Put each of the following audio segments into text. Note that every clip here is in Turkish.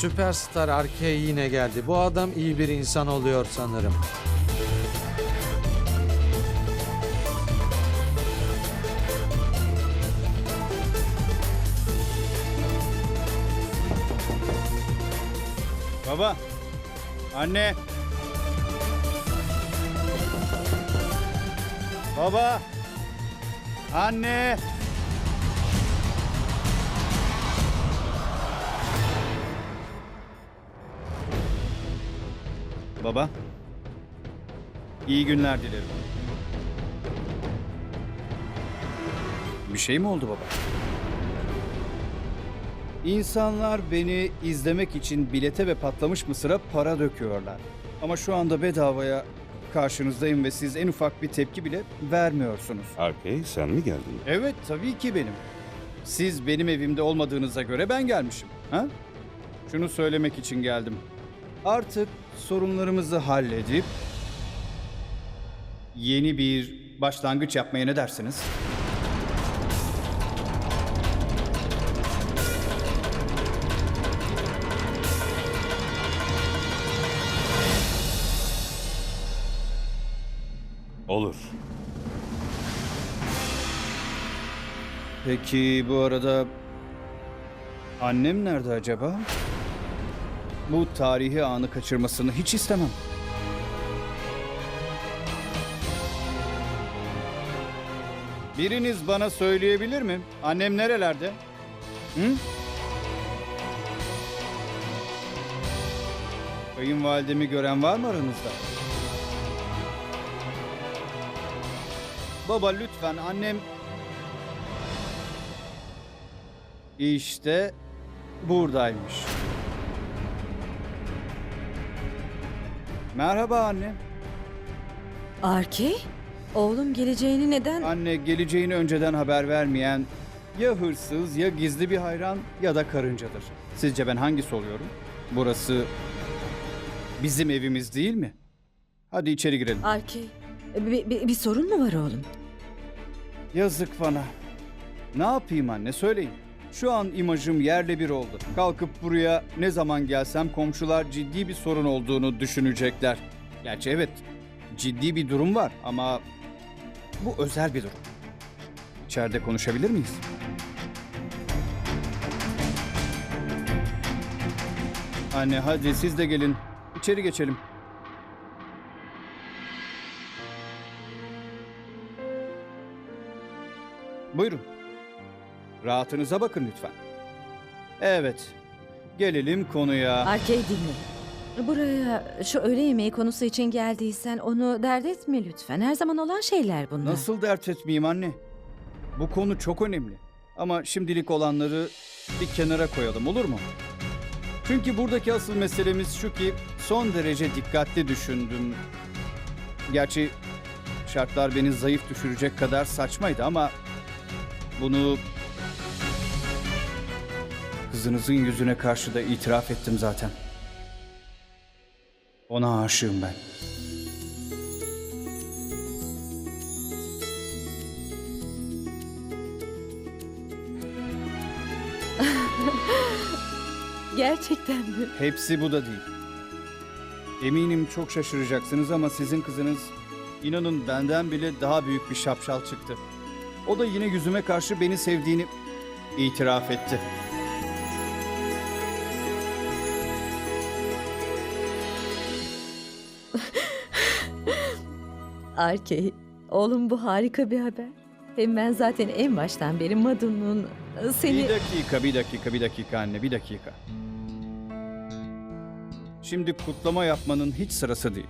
Süperstar Arkey yine geldi. Bu adam iyi bir insan oluyor sanırım. Baba. Anne. Baba. Anne. Baba. İyi günler dilerim. Bir şey mi oldu baba? İnsanlar beni izlemek için bilete ve patlamış mısıra para döküyorlar. Ama şu anda bedavaya karşınızdayım ve siz en ufak bir tepki bile vermiyorsunuz. Arkey sen mi geldin? Evet tabii ki benim. Siz benim evimde olmadığınıza göre ben gelmişim. Ha? Şunu söylemek için geldim. Artık sorunlarımızı halledip yeni bir başlangıç yapmaya ne dersiniz? Olur. Peki bu arada annem nerede acaba? Bu tarihi anı kaçırmasını hiç istemem. Biriniz bana söyleyebilir mi? Annem nerelerde? Hı? Kayınvalidemi gören var mı aranızda? Baba lütfen annem İşte buradaymış. Merhaba anne. Arki? Oğlum geleceğini neden... Anne geleceğini önceden haber vermeyen ya hırsız ya gizli bir hayran ya da karıncadır. Sizce ben hangisi oluyorum? Burası bizim evimiz değil mi? Hadi içeri girelim. Arki, bir, bir, bir sorun mu var oğlum? Yazık bana. Ne yapayım anne söyleyin. Şu an imajım yerle bir oldu. Kalkıp buraya ne zaman gelsem komşular ciddi bir sorun olduğunu düşünecekler. Gerçi evet ciddi bir durum var ama bu özel bir durum. İçeride konuşabilir miyiz? Anne hadi siz de gelin. İçeri geçelim. Buyurun. Rahatınıza bakın lütfen. Evet. Gelelim konuya. Arki dinle. Buraya şu öğle yemeği konusu için geldiysen onu dert etme lütfen. Her zaman olan şeyler bunlar. Nasıl dert etmeyeyim anne? Bu konu çok önemli. Ama şimdilik olanları bir kenara koyalım olur mu? Çünkü buradaki asıl meselemiz şu ki son derece dikkatli düşündüm. Gerçi şartlar beni zayıf düşürecek kadar saçmaydı ama bunu kızınızın yüzüne karşı da itiraf ettim zaten. Ona aşığım ben. Gerçekten mi? Hepsi bu da değil. Eminim çok şaşıracaksınız ama sizin kızınız inanın benden bile daha büyük bir şapşal çıktı. O da yine yüzüme karşı beni sevdiğini itiraf etti. Arki, oğlum bu harika bir haber. Hem ben zaten en baştan beri Madu'nun seni... Bir dakika, bir dakika, bir dakika anne, bir dakika. Şimdi kutlama yapmanın hiç sırası değil.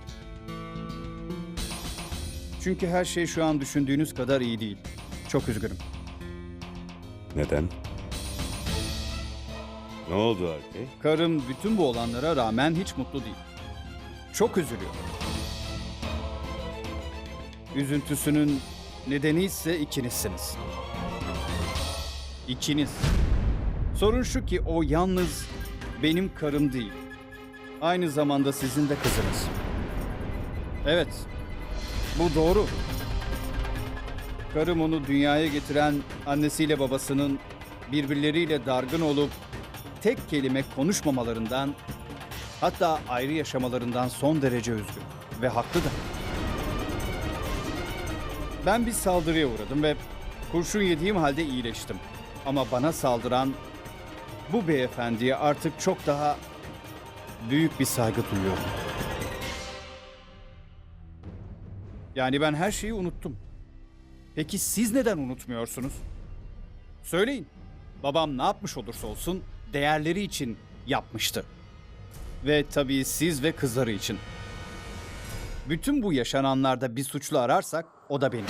Çünkü her şey şu an düşündüğünüz kadar iyi değil. Çok üzgünüm. Neden? Ne oldu Arkey? Karım bütün bu olanlara rağmen hiç mutlu değil. Çok üzülüyor. Üzüntüsünün nedeni ise ikinizsiniz. İkiniz. Sorun şu ki o yalnız benim karım değil. Aynı zamanda sizin de kızınız. Evet. Bu doğru. Karım onu dünyaya getiren annesiyle babasının birbirleriyle dargın olup tek kelime konuşmamalarından hatta ayrı yaşamalarından son derece üzgün ve haklı da. Ben bir saldırıya uğradım ve kurşun yediğim halde iyileştim. Ama bana saldıran bu beyefendiye artık çok daha büyük bir saygı duyuyorum. Yani ben her şeyi unuttum. Peki siz neden unutmuyorsunuz? Söyleyin. Babam ne yapmış olursa olsun değerleri için yapmıştı. Ve tabii siz ve kızları için. Bütün bu yaşananlarda bir suçlu ararsak o da benim.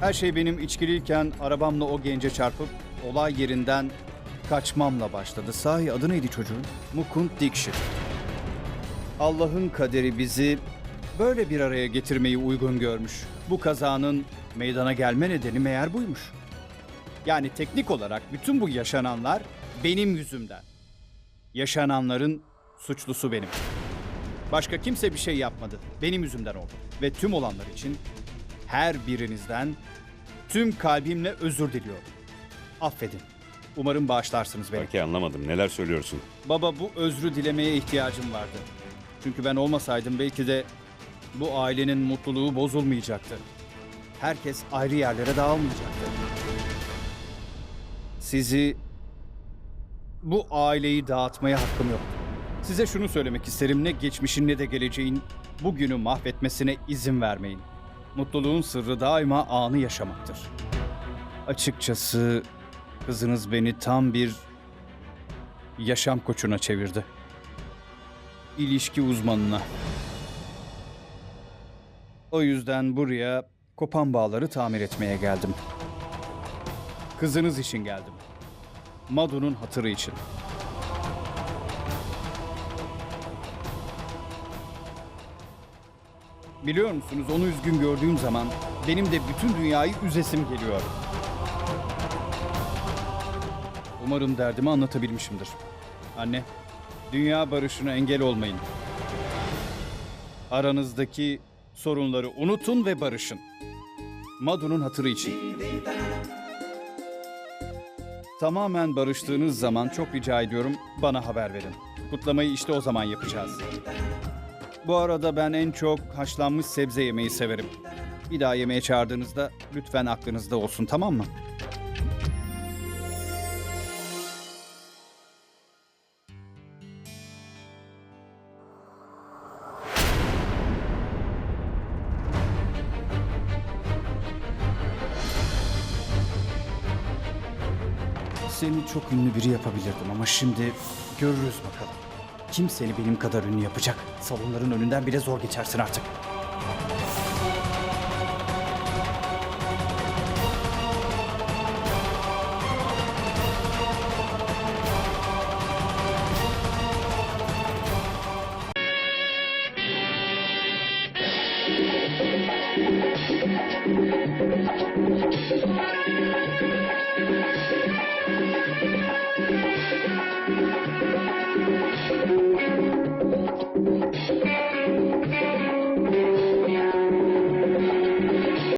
Her şey benim içkiliyken arabamla o gence çarpıp olay yerinden kaçmamla başladı. Sahi adı neydi çocuğun? Mukund Dikşit. Allah'ın kaderi bizi böyle bir araya getirmeyi uygun görmüş. Bu kazanın meydana gelme nedeni meğer buymuş. Yani teknik olarak bütün bu yaşananlar benim yüzümden. Yaşananların suçlusu benim. Başka kimse bir şey yapmadı. Benim yüzümden oldu. Ve tüm olanlar için her birinizden tüm kalbimle özür diliyorum. Affedin. Umarım bağışlarsınız beni. Belki anlamadım. Neler söylüyorsun? Baba bu özrü dilemeye ihtiyacım vardı. Çünkü ben olmasaydım belki de bu ailenin mutluluğu bozulmayacaktı. Herkes ayrı yerlere dağılmayacaktı. Sizi bu aileyi dağıtmaya hakkım yok. Size şunu söylemek isterim ne geçmişin ne de geleceğin bugünü mahvetmesine izin vermeyin. Mutluluğun sırrı daima anı yaşamaktır. Açıkçası kızınız beni tam bir yaşam koçuna çevirdi. İlişki uzmanına. O yüzden buraya kopan bağları tamir etmeye geldim. Kızınız için geldim. Madu'nun hatırı için. Biliyor musunuz onu üzgün gördüğüm zaman benim de bütün dünyayı üzesim geliyor. Umarım derdimi anlatabilmişimdir. Anne, dünya barışına engel olmayın. Aranızdaki sorunları unutun ve barışın. Madu'nun hatırı için. Tamamen barıştığınız zaman çok rica ediyorum bana haber verin. Kutlamayı işte o zaman yapacağız. Bu arada ben en çok haşlanmış sebze yemeyi severim. Bir daha yemeğe çağırdığınızda lütfen aklınızda olsun tamam mı? Seni çok ünlü biri yapabilirdim ama şimdi görürüz bakalım. Kim seni benim kadar ünlü yapacak? Salonların önünden bile zor geçersin artık. Yeah.